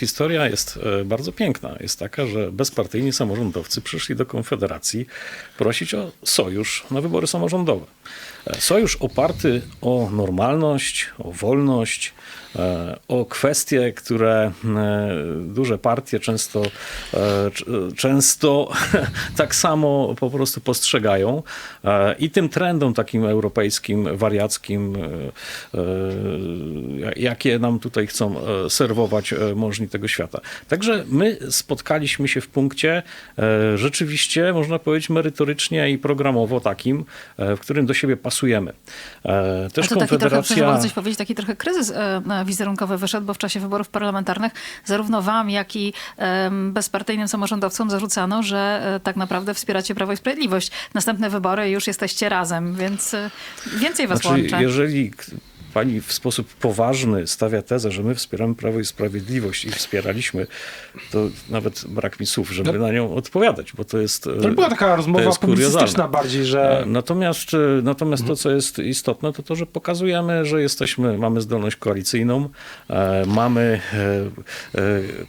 Historia jest e, bardzo piękna. Jest taka, że bezpartyjni samorządowcy przyszli do Konfederacji prosić o sojusz na wybory samorządowe. Sojusz oparty o normalność, o wolność, e, o kwestie, które e, duże partie często, e, często tak samo po prostu postrzegają. I tym trendom takim europejskim, wariackim, jakie nam tutaj chcą serwować możni tego świata. Także my spotkaliśmy się w punkcie rzeczywiście, można powiedzieć, merytorycznie i programowo takim, w którym do siebie pasujemy. E, Też A to trochę, Konfederacja... mogę coś powiedzieć, taki trochę kryzys e, wizerunkowy wyszedł, bo w czasie wyborów parlamentarnych zarówno wam, jak i bezpartyjnym samorządowcom zarzucano, że e, tak naprawdę wspieracie Prawo i Sprawiedliwość. Następne wybory już jesteście razem, więc więcej was Znaczy, łączy. jeżeli pani w sposób poważny stawia tezę, że my wspieramy Prawo i Sprawiedliwość i wspieraliśmy, to nawet brak mi słów, żeby na nią odpowiadać, bo to jest. To była taka rozmowa publicystyczna bardziej, że E, Natomiast, e, natomiast to, co jest istotne, to to, że pokazujemy, że jesteśmy, mamy zdolność koalicyjną, e, mamy,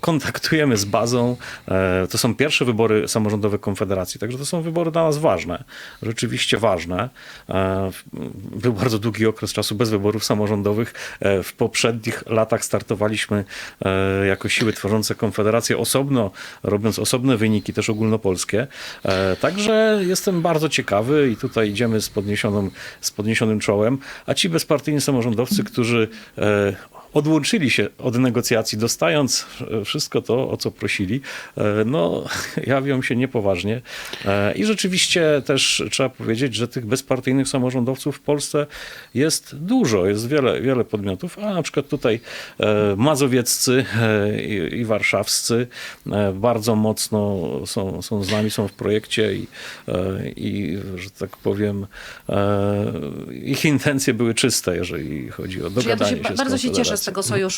kontaktujemy z bazą. To są pierwsze wybory samorządowe Konfederacji, także to są wybory dla nas ważne, rzeczywiście ważne. Był bardzo długi okres czasu bez wyborów samorządowych. E, W poprzednich latach startowaliśmy e, jako siły tworzące Konfederację osobno, robiąc osobne wyniki, też ogólnopolskie. E, Także jestem bardzo ciekawy i tutaj idziemy z, podniesioną, z podniesionym czołem, a ci bezpartyjni samorządowcy, którzy odłączyli się od negocjacji, dostając wszystko to, o co prosili, e, no jawią się niepoważnie. E, I rzeczywiście też trzeba powiedzieć, że tych bezpartyjnych samorządowców w Polsce jest dużo, jest wiele, wiele podmiotów, a na przykład tutaj e, mazowieccy i, warszawscy bardzo mocno są, są z nami, są w projekcie i, i że tak powiem, ich intencje były czyste, jeżeli chodzi o Czyli ja dogadanie się, się, bardzo się cieszę z Tego sojuszu